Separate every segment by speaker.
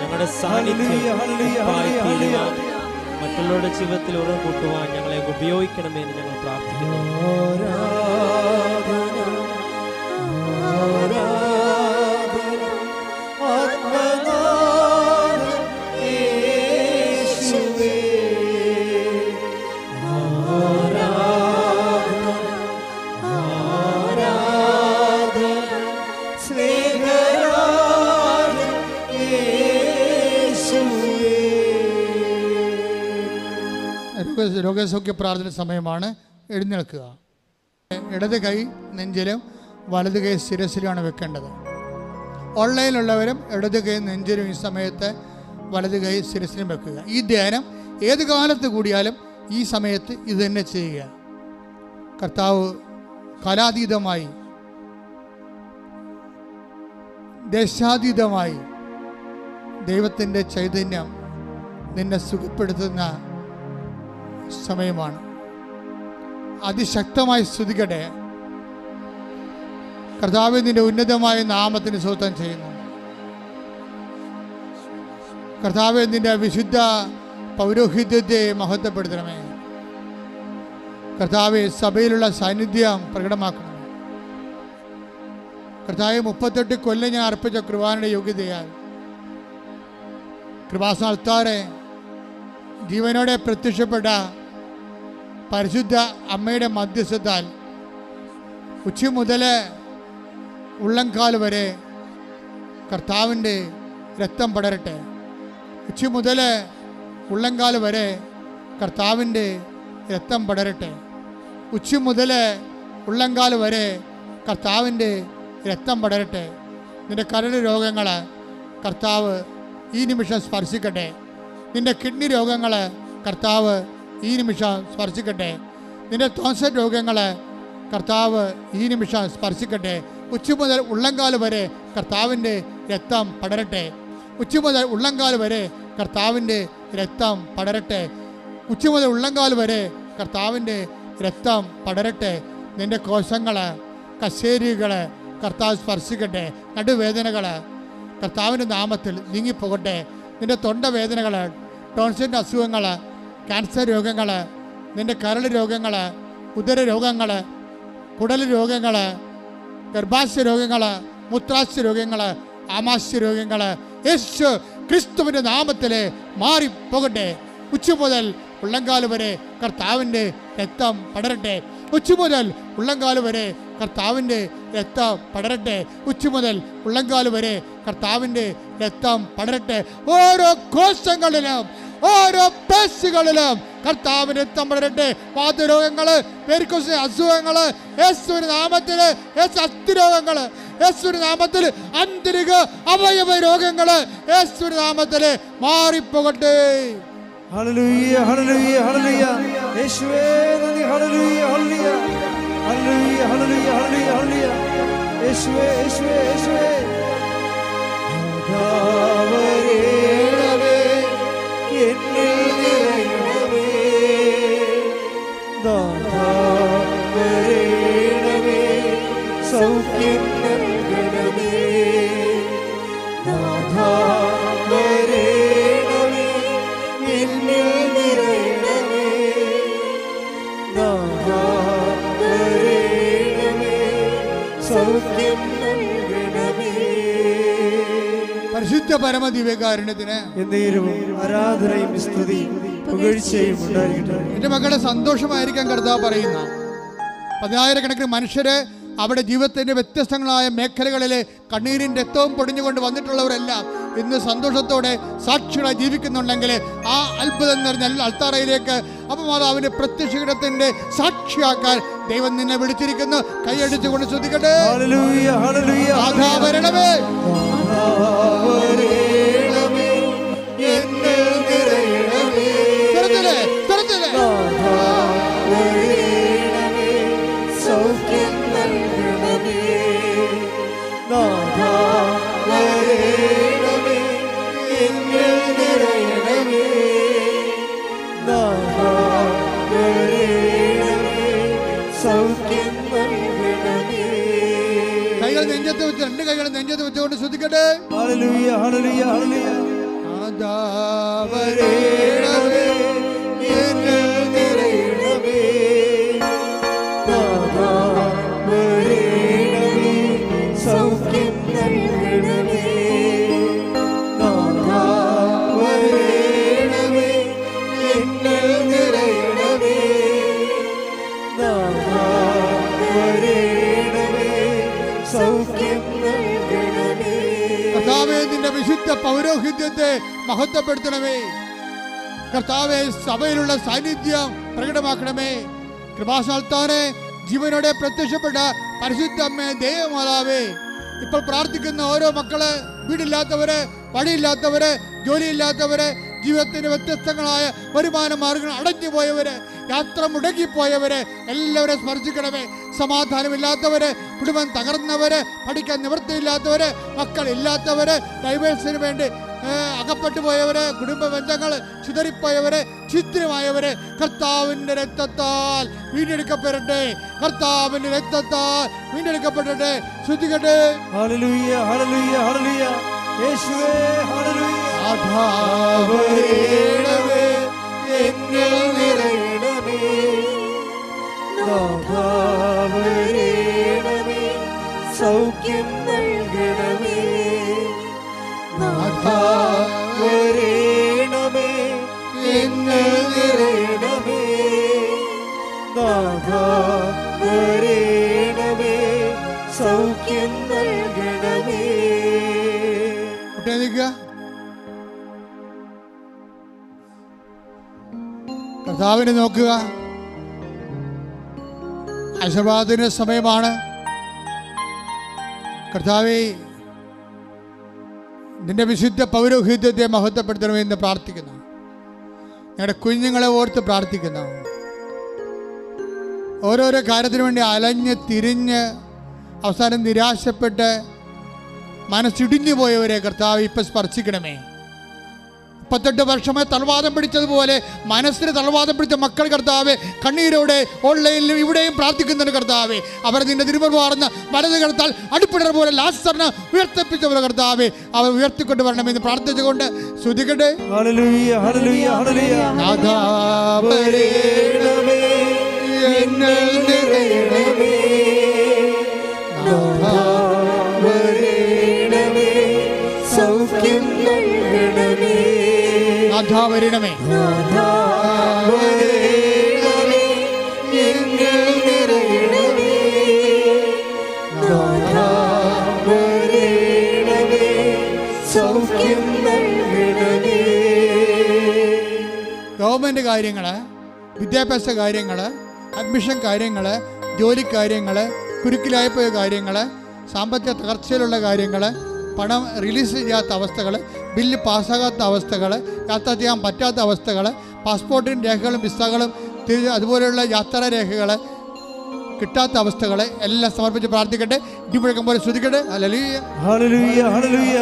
Speaker 1: ഞങ്ങളുടെ സാന്നിധ്യം മറ്റുള്ളവരുടെ ജീവിതത്തിൽ ഉറവ് കൂട്ടുവാൻ ഞങ്ങളെ ഉപയോഗിക്കണമേ എന്ന് ഞങ്ങൾ പ്രാർത്ഥിക്കുന്നു.
Speaker 2: രോഗസൗഖ്യ പ്രാർത്ഥന സമയമാണ്. എഴുന്നേൽക്കുക. ഇടത് കൈ നെഞ്ചിലും വലത് കൈ ശിരസിലുമാണ് വെക്കേണ്ടത്. ഓൺലൈനിലുള്ളവരും ഇടത് കൈ നെഞ്ചിലും ഈ സമയത്ത് വലത് കൈ ശിരസിലും വെക്കുക. ഈ ധ്യാനം ഏത് കാലത്ത് കൂടിയാലും ഈ സമയത്ത് ഇത് തന്നെ ചെയ്യുക. കർത്താവ് കാലാതീതമായി ദേശാതീതമായി ദൈവത്തിന്റെ ചൈതന്യം നിന്നെ സുഖപ്പെടുത്തുന്ന സമയമാണ്. അതിശക്തമായി സ്തുതിക്കട്ടെ. കർത്താവ് നിന്റെ ഉന്നതമായ നാമത്തിന് സ്വത്തം ചെയ്യുന്നു. കർത്താവ് നിന്റെ വിശുദ്ധ പൗരോഹിത്യത്തെ മഹത്വപ്പെടുത്തണമേ. കർത്താവ് സഭയിലുള്ള സാന്നിധ്യം പ്രകടമാക്കണം കർത്താവ് മുപ്പത്തെട്ട് കൊല്ലം ഞാൻ അർപ്പിച്ച കൃപാനയുടെ യോഗ്യതയാൽ. കൃപാസ്ഥാനത്താറെ ജീവനോടെ പ്രത്യക്ഷപ്പെട്ട പരിശുദ്ധ അമ്മയുടെ മധ്യസ്ഥത്താൽ ഉച്ച മുതൽ ഉള്ളംകാൽ വരെ കർത്താവിന്റെ രക്തം പടരട്ടെ. ഉച്ച മുതൽ ഉള്ളംകാൽ വരെ കർത്താവിന്റെ രക്തം പടരട്ടെ. ഉച്ച മുതൽ ഉള്ളംകാൽ വരെ കർത്താവിന്റെ രക്തം പടരട്ടെ. നിന്റെ കരട് രോഗങ്ങൾ കർത്താവ് ഈ നിമിഷം സ്പർശിക്കട്ടെ. നിന്റെ കിഡ്നി രോഗങ്ങൾ കർത്താവ് ഈ നിമിഷം സ്പർശിക്കട്ടെ. നിന്റെ തോൻസ രോഗങ്ങൾ കർത്താവ് ഈ നിമിഷം സ്പർശിക്കട്ടെ. ഉച്ച മുതൽ ഉള്ളങ്കാൽ വരെ കർത്താവിന്റെ രക്തം പടരട്ടെ. ഉച്ച മുതൽ ഉള്ളങ്കാൽ വരെ കർത്താവിന്റെ രക്തം പടരട്ടെ. ഉച്ച മുതൽ ഉള്ളങ്കാൽ വരെ കർത്താവിന്റെ രക്തം പടരട്ടെ. നിന്റെ കോശങ്ങൾ കശേരികൾ കർത്താവ് സ്പർശിക്കട്ടെ. നടുവേദനകൾ കർത്താവിന്റെ നാമത്തിൽ നീങ്ങിപ്പോകട്ടെ. നിന്റെ തൊണ്ടവേദനകൾ ടോൺസിന്റെ അസുഖങ്ങൾ ക്യാൻസർ രോഗങ്ങൾ നിന്റെ കരൾ രോഗങ്ങൾ ഉദര രോഗങ്ങൾ കുടൽ രോഗങ്ങൾ ഗർഭാശയ രോഗങ്ങൾ മൂത്രാശയ രോഗങ്ങൾ ആമാശയ രോഗങ്ങൾ യേശു ക്രിസ്തുവിന്റെ നാമത്തിൽ മാറിപ്പോകട്ടെ. ഉച്ച മുതൽ ഉള്ളങ്കാൽ വരെ കർത്താവിന്റെ രക്തം പടരട്ടെ. ഉച്ച മുതൽ ഉള്ളങ്കാൽ വരെ കർത്താവിന്റെ രക്തം പടരട്ടെ. ഉച്ച മുതൽ ഉള്ളങ്കാൽ വരെ കർത്താവിന്റെ രക്തം പടരട്ടെ. ഓരോ കോശങ്ങളിലും ഓരോ പേശികളിലും കർത്താവിന് രക്തം പടരട്ടെ വാതരോഗങ്ങൾ അസുഖങ്ങൾ അസുഖങ്ങൾ നാമത്തിൽ യേശു അസ്ഥിരോഗങ്ങൾ യേശുവിന് നാമത്തിൽ അന്തരിക അവയവ രോഗങ്ങൾ യേശുവിന് നാമത്തിൽ മാറിപ്പോകട്ടെ.
Speaker 3: ഹല്ലേലൂയ ഹല്ലേലൂയ ഹല്ലേലൂയ. യേശുവേ നന്ദി. Hallelujah hallelujah. Hallelujah hallelujah hallelujah hallelujah. യേശുവേ യേശുവേ യേശുവേ. ദാവരേണമേ എന്നിൽ നിറയണമേ. ദാവരേണമേ സൗഖ്യം
Speaker 2: പരിശുദ്ധ പരമ ദിവ്യകാരുണ്യത്തിന്
Speaker 3: ആരാധനയും സ്തുതിയും പുകഴ്ചയും
Speaker 2: എന്റെ മക്കളെ സന്തോഷമായിരിക്കാൻ കർത്താവ് പറയുന്ന പതിനായിരക്കണക്കിന് മനുഷ്യരെ അവിടെ ജീവിതത്തിന്റെ വ്യത്യസ്തങ്ങളായ മേഖലകളിൽ കണ്ണീരും രക്തവും പൊടിഞ്ഞുകൊണ്ട് വന്നിട്ടുള്ളവരെല്ലാം ഇന്ന് സന്തോഷത്തോടെ സാക്ഷികളായി ജീവിക്കുന്നുണ്ടെങ്കിൽ ആ അത്ഭുതം നിറഞ്ഞ അൽത്താറയിലേക്ക് അപ്പമാതാവിന്റെ പ്രത്യക്ഷീടത്തിന്റെ സാക്ഷിയാക്കാൻ ദൈവം നിന്നെ വിളിച്ചിരിക്കുന്നു. കൈയടിച്ചുകൊണ്ട് ശ്രദ്ധിക്കട്ടെ.
Speaker 3: ഹല്ലേലൂയ
Speaker 2: ചെയ്ത് വെച്ചുകൊണ്ട് ശ്രദ്ധിക്കട്ടെ
Speaker 3: ഹല്ലേലൂയ ഹല്ലേലൂയ ഹല്ലേലൂയ
Speaker 2: ആദാവരേ. നിന്റെ പൗരോഹിത്യത്തെ മഹത്വപ്പെടുത്തണമേ. കർത്താവെ സഭയിലുള്ള സാന്നിധ്യം പ്രകടമാക്കണമേ. കൃപാസാൽത്താനെ ജീവനോടെ പ്രത്യക്ഷപ്പെട്ട പരിശുദ്ധ അമ്മേ ദൈവമാതാവേ. ഇപ്പോൾ പ്രാർത്ഥിക്കുന്ന ഓരോ മക്കൾ വീടില്ലാത്തവര് വഴിയില്ലാത്തവര് ജോലിയില്ലാത്തവര് ജീവിതത്തിന്റെ വ്യത്യസ്തങ്ങളായ വരുമാന മാർഗങ്ങൾ അടഞ്ഞു പോയവര് യാത്ര മുടങ്ങിപ്പോയവര് എല്ലാവരെ സ്മർജിക്കണമേ സമാധാനമില്ലാത്തവര് കുടുംബം തകർന്നവര് പഠിക്കാൻ നിവൃത്തിയില്ലാത്തവര് മക്കൾ ഇല്ലാത്തവര് ഡൈവേഴ്സിന് വേണ്ടി അകപ്പെട്ടു പോയവര് കുടുംബ ബന്ധങ്ങൾ ചിതറിപ്പോയവര് ഛിദ്രമായവര് കർത്താവിന്റെ രക്തത്താൽ വീണ്ടെടുക്കപ്പെടട്ടെ. കർത്താവിന്റെ രക്തത്താൽ വീണ്ടെടുക്കപ്പെടട്ടെ. ശ്രദ്ധിക്കട്ടെ.
Speaker 3: ഹല്ലേലൂയ ഹല്ലേലൂയ ഹല്ലേലൂയ യേശുവേ എന്നിൽ നാഥാവരേണമേ സൗഖ്യം നൽകണമേ. നാഥാവരേണമേ എന്നിൽ നിറയണമേ. നാഥാവരേണമേ സൗഖ്യം നൽകണമേ.
Speaker 2: കർത്താവിനെ നോക്കുക. ആശീർവാദത്തിന് സമയമാണ്. കർത്താവെ നിന്റെ വിശുദ്ധ പൗരോഹിത്യത്തെ മഹത്വപ്പെടുത്തണമെന്ന് പ്രാർത്ഥിക്കുന്നു. ഞങ്ങളുടെ കുഞ്ഞുങ്ങളെ ഓർത്ത് പ്രാർത്ഥിക്കുന്നു. ഓരോരോ കാര്യത്തിനു വേണ്ടി അലഞ്ഞ് തിരിഞ്ഞ് അവസാനം നിരാശപ്പെട്ട് മനസ്സിടിഞ്ഞു പോയവരെ കർത്താവ് ഇപ്പം സ്പർശിക്കണമേ. മുപ്പത്തെട്ട് വർഷമായി തളവാദം പിടിച്ചതുപോലെ മനസ്സിന് തളവാദം പിടിച്ച മക്കൾ കർത്താവ് കണ്ണീരോടെ ഓൺലൈനിലും ഇവിടെയും പ്രാർത്ഥിക്കുന്നുണ്ട് കർത്താവ്. അവർ നിന്റെ തിരുമർവാർന്ന വലത് കടത്താൽ അടുപ്പിടർ പോലെ ലാസ്റ്ററിന് ഉയർത്തിപ്പിച്ചവരെ കർത്താവ്. അവർ ഉയർത്തിക്കൊണ്ട് വരണമെന്ന് പ്രാർത്ഥിച്ചുകൊണ്ട് ശ്രുതിക്കട്ടെ
Speaker 3: ഹല്ലേലൂയ
Speaker 2: നാഥാവരണമേ
Speaker 3: വരണമേ.
Speaker 2: ഗവൺമെന്റ് കാര്യങ്ങൾ വിദ്യാഭ്യാസ കാര്യങ്ങൾ അഡ്മിഷൻ കാര്യങ്ങൾ ജോലി കാര്യങ്ങൾ കുരുക്കിലായി പോയ കാര്യങ്ങൾ സാമ്പത്തിക തകർച്ചയിലുള്ള കാര്യങ്ങൾ പണം റിലീസ് ചെയ്യാത്ത അവസ്ഥകൾ ബില്ല് പാസ്സാകാത്ത അവസ്ഥകൾ യാത്ര ചെയ്യാൻ പറ്റാത്ത അവസ്ഥകൾ പാസ്പോർട്ടിന്റെ രേഖകളും വിസകളും തിരി- അതുപോലെയുള്ള യാത്രാ രേഖകൾ കിട്ടാത്ത അവസ്ഥകൾ എല്ലാം സമർപ്പിച്ച് പ്രാർത്ഥിക്കട്ടെ. ഇടിമുഴക്കം പോലെ ശ്രദ്ധിക്കട്ടെ അല്ലെങ്കിൽ
Speaker 3: ഹല്ലേലൂയ ഹല്ലേലൂയ.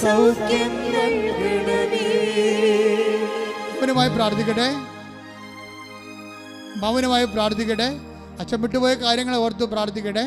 Speaker 3: സൗഖ്യം നൽകണമേ.
Speaker 2: മൗനമായി പ്രാർത്ഥിക്കട്ടെ. മൗനമായി പ്രാർത്ഥിക്കട്ടെ. അച്ഛൻ വിട്ടുപോയ കാര്യങ്ങളെ ഓർത്ത് പ്രാർത്ഥിക്കട്ടെ.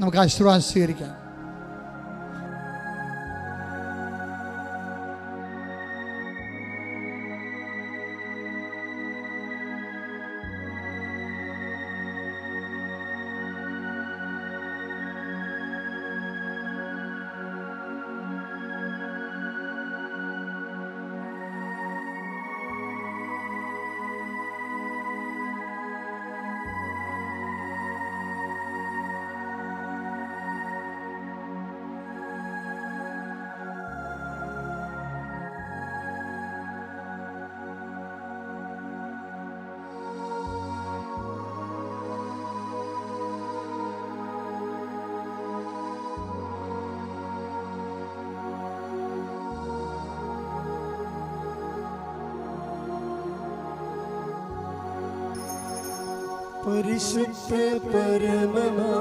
Speaker 2: നമുക്ക് ആശീർവാദം പരിശുദ്ധ പരമമാ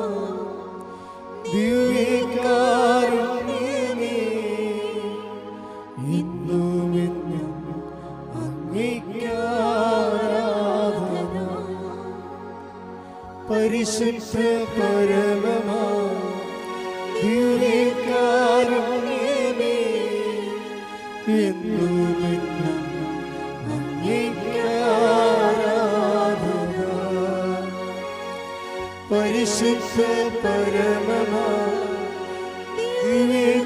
Speaker 2: ദിവ്യേക്കാ
Speaker 3: പരിശുദ്ധ പരമമാ.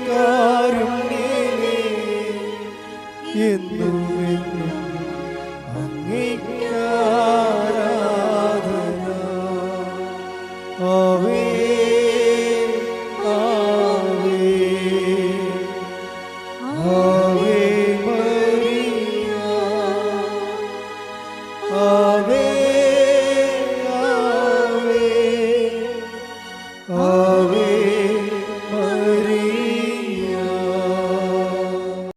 Speaker 3: കാരുണ്യമേ എന്നും എന്നും അങ്ങേക്കാരാധന ആവേ